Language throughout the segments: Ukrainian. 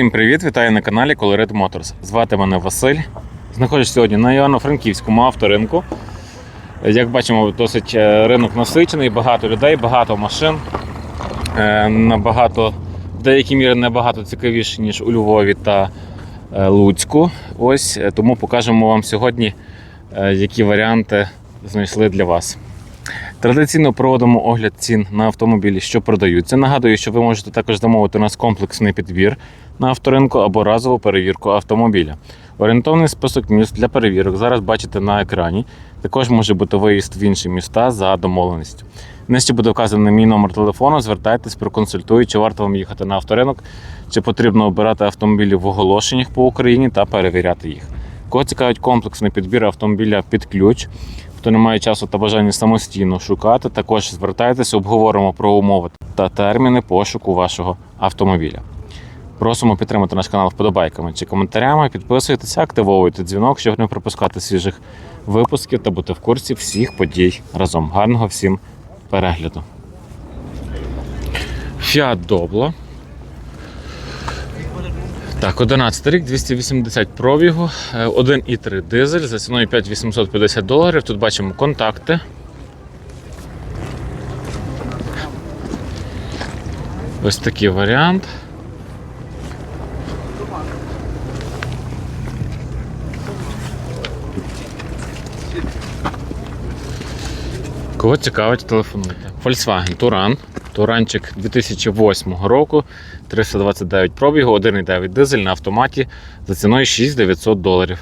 Всім привіт! Вітаю на каналі Colored Motors. Звати мене Василь. Знаходжусь сьогодні на Івано-Франківському авторинку. Як бачимо, досить е, ринок насичений, багато людей, багато машин. Е, Набагато, в деякій мірі набагато цікавіше, ніж у Львові та е, Луцьку. Ось тому покажемо вам сьогодні, які варіанти знайшли для вас. Традиційно проводимо огляд цін на автомобілі, що продаються. Нагадую, що ви можете також замовити у нас комплексний підбір на авторинку або разову перевірку автомобіля. Орієнтовний список міст для перевірок зараз бачите на екрані. Також може бути виїзд в інші міста за домовленістю. Нижче буде вказаний мій номер телефону. Звертайтесь, проконсультую, чи варто вам їхати на авторинок, чи потрібно обирати автомобілі в оголошеннях по Україні та перевіряти їх. Кого цікавить комплексний підбір автомобіля під ключ, хто не має часу та бажання самостійно шукати, також звертайтеся, обговоримо про умови та терміни пошуку вашого автомобіля. Просимо підтримати наш канал вподобайками чи коментарями, підписуйтеся, активовуйте дзвінок, щоб не пропускати свіжих випусків та бути в курсі всіх подій разом. Гарного всім перегляду. Fiat Doblo. Так, 11 рік, 280 пробігу, е, 1,3 дизель за ціною 5850 доларів. Тут бачимо контакти. Ось такий варіант. Кого цікавить, телефонуйте. Volkswagen Touran. Туранчик 2008 року, 329 пробігу, 1,9 дизель на автоматі за ціною 6900 доларів.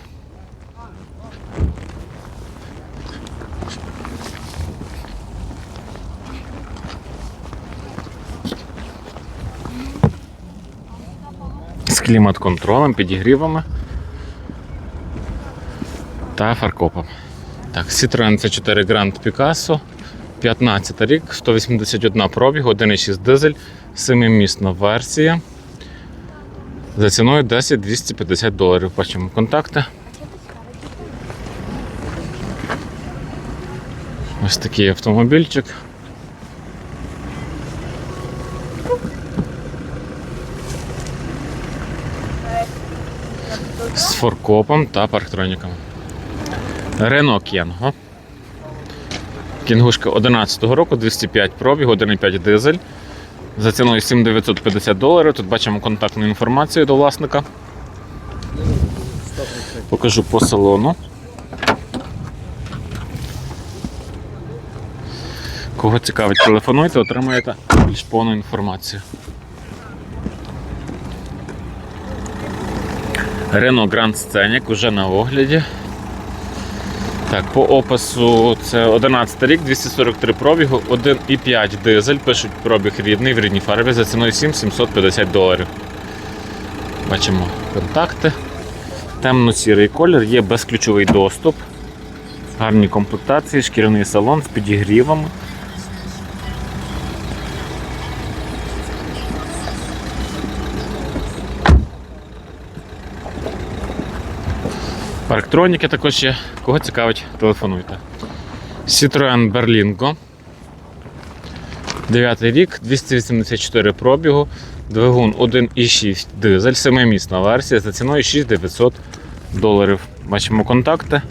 З клімат-контролем, підігрівами та фаркопом. Так, Citroen C4 Grand Picasso, 15 рік, 181 пробіг, 1,6 дизель, 7-місна версія. За ціною 10 250 доларів. Бачимо контакти. Ось такий автомобільчик. З форкопом та парктроніками. Рено Кенго. Кінгушка 11 року, 205 пробіг, 1,5 дизель. За ціною 7950 доларів. Тут бачимо контактну інформацію до власника. Покажу по салону. Кого цікавить, телефонуйте, отримаєте більш повну інформацію. Renault Grand Scenic уже на огляді. Так, по опису це 11 рік, 243 пробігу, 1,5 дизель, пишуть пробіг рідний в рідній фарбі за ціною 7-750 доларів. Бачимо контакти. Темно-сірий колір, є безключовий доступ, гарні комплектації, шкіряний салон з підігрівами. Парктроніки також є. Кого цікавить, телефонуйте. Citroen Berlingo. 9 рік, 284 пробігу, двигун 1,6 дизель, 7-місна версія за ціною 6900 доларів. Бачимо контакти.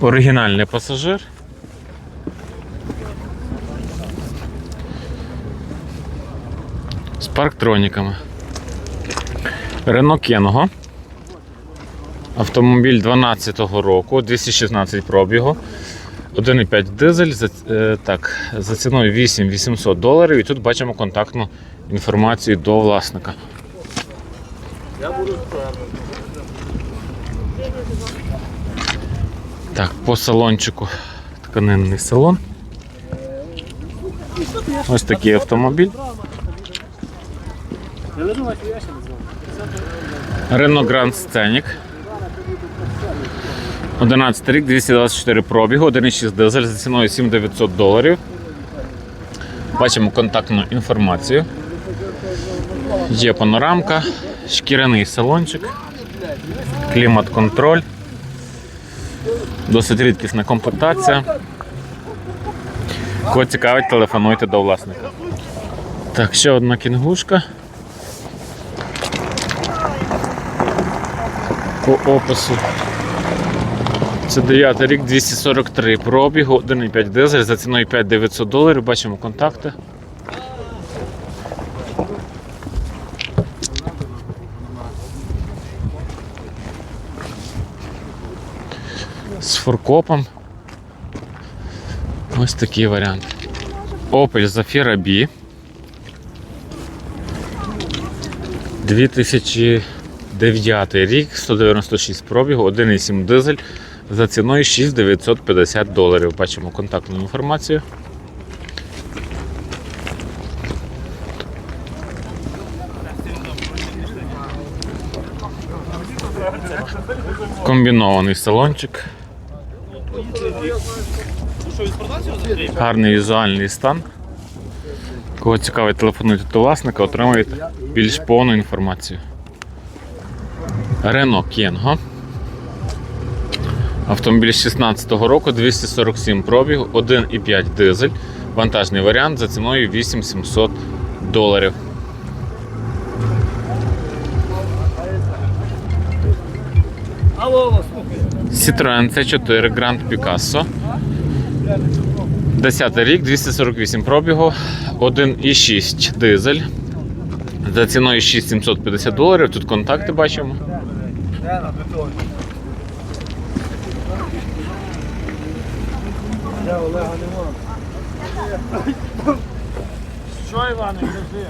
Оригінальний пасажир. Парктроніками. Рено Кенго. Автомобіль 12-го року, 216 пробігу. 1,5 дизель за, е, так, за ціною 8800 доларів. І тут бачимо контактну інформацію до власника. Так, по салончику тканинний салон. Ось такий автомобіль. Renault Grand Scenic. 11 рік, 224 пробігу, 1,6 дизель за ціною 7900 доларів. Бачимо контактну інформацію. Є панорамка, шкіряний салончик, клімат-контроль. Досить рідкісна комплектація. Кого цікавить, телефонуйте до власника. Так, ще одна кінгушка. По опису. Це 9 рік 243 пробігу, 1,5 дизель за ціною 5900 доларів. Бачимо контакти. З фуркопом. Ось такий варіант. Opel Zafira B. 2009 рік, 196 пробігу, 1,7 дизель за ціною 6950 доларів. Бачимо контактну інформацію. Комбінований салончик. Гарний візуальний стан. Кого цікавить, телефонуйте до власника, отримаєте більш повну інформацію. Renault Kangoo. Автомобіль 16-го року, 247 пробігу, 1,5 дизель. Вантажний варіант за ціною 8700 доларів. Citroen C4 Grand Picasso. 10 рік, 248 пробігу, 1,6 дизель. За ціною 6750 доларів. Тут контакти бачимо. Я Олега нема. Що, Іване, кажи?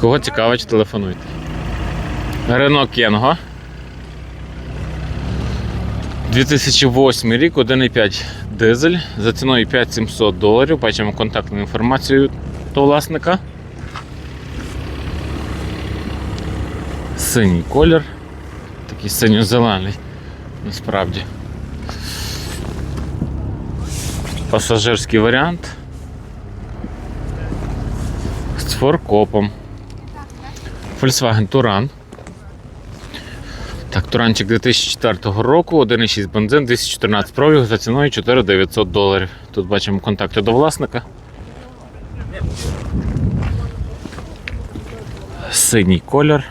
Кого цікавить, телефонуйте. Renault Kangoo. 2008 рік, 1,5 дизель. За ціною 5700 доларів. Бачимо контактну інформацію до власника. Синій колір. Такий синьо-зелений. Насправді. Пасажирський варіант. З форкопом. Volkswagen Touran. Так, Туранчик 2004 року, 1,6 бензин, 214 пробіг за ціною 4900 доларів. Тут бачимо контакти до власника. Синій колір.